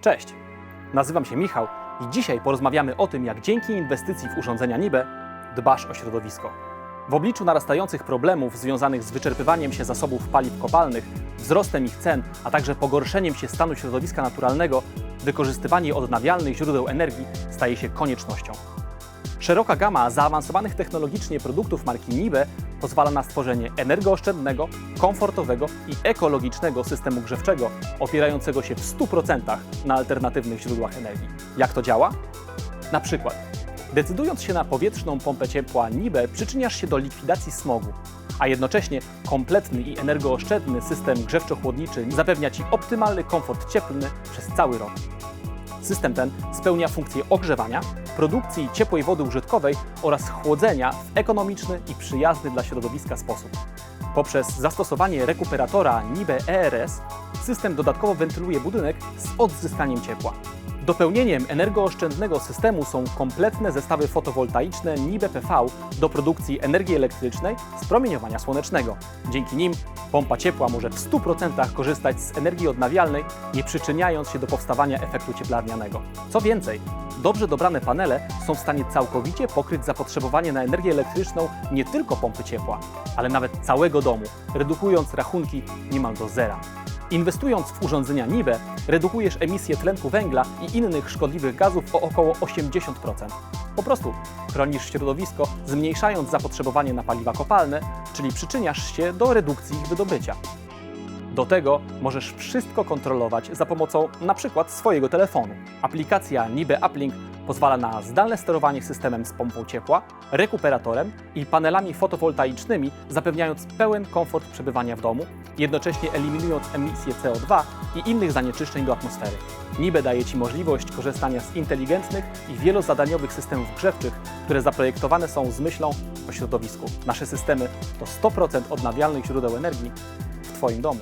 Cześć, nazywam się Michał i dzisiaj porozmawiamy o tym, jak dzięki inwestycji w urządzenia NIBE dbasz o środowisko. W obliczu narastających problemów związanych z wyczerpywaniem się zasobów paliw kopalnych, wzrostem ich cen, a także pogorszeniem się stanu środowiska naturalnego, wykorzystywanie odnawialnych źródeł energii staje się koniecznością. Szeroka gama zaawansowanych technologicznie produktów marki NIBE pozwala na stworzenie energooszczędnego, komfortowego i ekologicznego systemu grzewczego opierającego się w 100% na alternatywnych źródłach energii. Jak to działa? Na przykład, decydując się na powietrzną pompę ciepła NIBE, przyczyniasz się do likwidacji smogu, a jednocześnie kompletny i energooszczędny system grzewczo-chłodniczy zapewnia Ci optymalny komfort cieplny przez cały rok. System ten spełnia funkcję ogrzewania, produkcji ciepłej wody użytkowej oraz chłodzenia w ekonomiczny i przyjazny dla środowiska sposób. Poprzez zastosowanie rekuperatora NIBE ERS system dodatkowo wentyluje budynek z odzyskaniem ciepła. Dopełnieniem energooszczędnego systemu są kompletne zestawy fotowoltaiczne NIBE PV do produkcji energii elektrycznej z promieniowania słonecznego. Dzięki nim pompa ciepła może w 100% korzystać z energii odnawialnej, nie przyczyniając się do powstawania efektu cieplarnianego. Co więcej, dobrze dobrane panele są w stanie całkowicie pokryć zapotrzebowanie na energię elektryczną nie tylko pompy ciepła, ale nawet całego domu, redukując rachunki niemal do zera. Inwestując w urządzenia NIBE, redukujesz emisję tlenku węgla i innych szkodliwych gazów o około 80%. Po prostu chronisz środowisko, zmniejszając zapotrzebowanie na paliwa kopalne, czyli przyczyniasz się do redukcji ich wydobycia. Do tego możesz wszystko kontrolować za pomocą przykład swojego telefonu. Aplikacja Nibe Uplink pozwala na zdalne sterowanie systemem z pompą ciepła, rekuperatorem i panelami fotowoltaicznymi, zapewniając pełen komfort przebywania w domu, jednocześnie eliminując emisję CO2 i innych zanieczyszczeń do atmosfery. Nibe daje Ci możliwość korzystania z inteligentnych i wielozadaniowych systemów grzewczych, które zaprojektowane są z myślą o środowisku. Nasze systemy to 100% odnawialnych źródeł energii w Twoim domu.